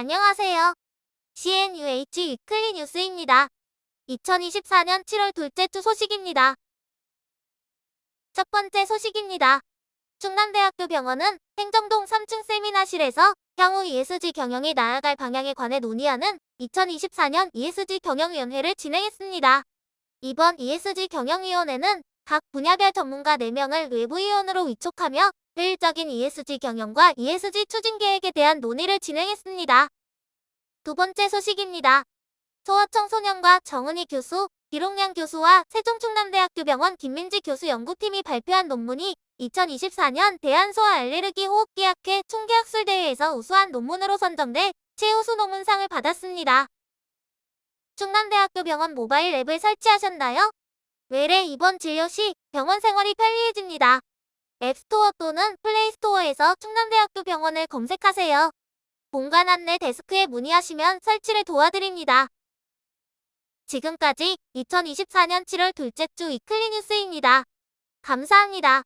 안녕하세요. CNUH 위클리 뉴스입니다. 2024년 7월 둘째 주 소식입니다. 첫 번째 소식입니다. 충남대학교 병원은 행정동 3층 세미나실에서 향후 ESG 경영이 나아갈 방향에 관해 논의하는 2024년 ESG 경영위원회를 진행했습니다. 이번 ESG 경영위원회는 각 분야별 전문가 4명을 외부위원으로 위촉하며 효율적인 ESG 경영과 ESG 추진 계획에 대한 논의를 진행했습니다. 두 번째 소식입니다. 소아청소년과 정은희 교수, 기록량 교수와 세종충남대학교 병원 김민지 교수 연구팀이 발표한 논문이 2024년 대한소아 알레르기 호흡기학회 총계학술대회에서 우수한 논문으로 선정돼 최우수 논문상을 받았습니다. 충남대학교 병원 모바일 앱을 설치하셨나요? 외래 입원 진료 시 병원 생활이 편리해집니다. 앱스토어 또는 플레이스토어에서 충남대학교 병원을 검색하세요. 공간 안내 데스크에 문의하시면 설치를 도와드립니다. 지금까지 2024년 7월 둘째 주 위클리 뉴스입니다. 감사합니다.